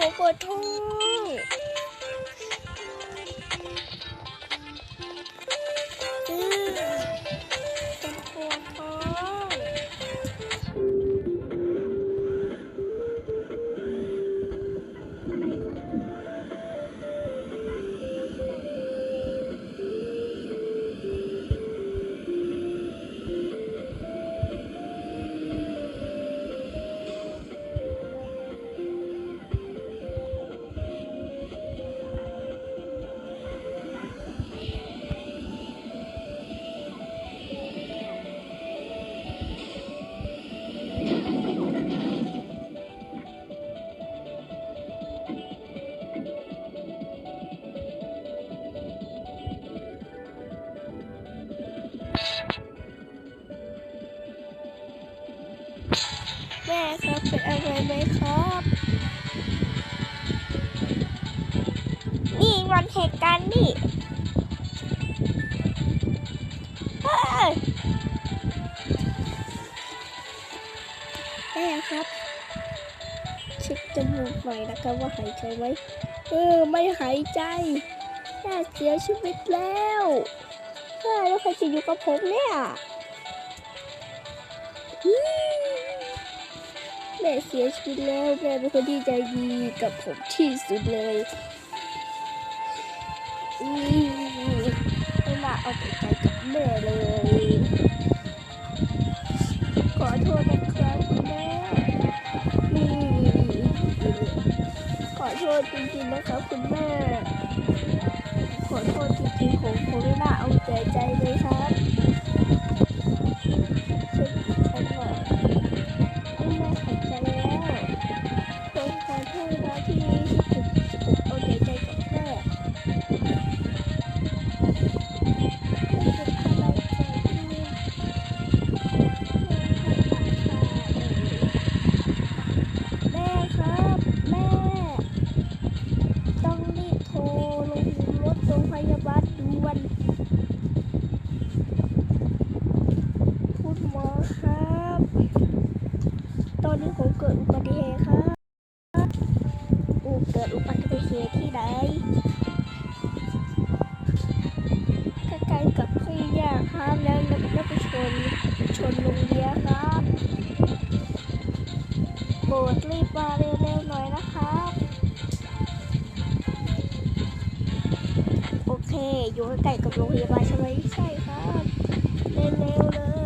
หัวปวดท้อง แม่ครับเป็นอะไรไหมครับ นี่วันเหตุการณ์นี่เอ้ยแม่ครับเช็คจมูกหน่อยนะครับว่าหายใจไหมเออไม่หายใจแม่เสียชีวิตแล้วแม่แล้วใครจะอยู่กับผมเนี่ย แม่เสียชีวิตแล้วแม่เป็นคนที่ใจดีกับผมที่สุดเลยไม่น่าเอาแต่ใจกับแม่เลยขอโทษนะครับคุณแม่ขอโทษจริงๆนะครับคุณแม่ขอโทษจริงๆผมผมไม่น่าเอาแต่ใจเลยครับ ต้องรีบโทรลงรถโรงพยาบาลด่วนคุณหมอครับตอนนี้ผมเกิดอุบัติเหตุครับอูเกิดอุบัติ นชนลุงเรียครับโปรดรีบมาเร็วๆหน่อยนะครับ โอเค อยู่ใกล้กับโรงพยาบาลใช่ไหมใช่ครับ เร็วๆเลย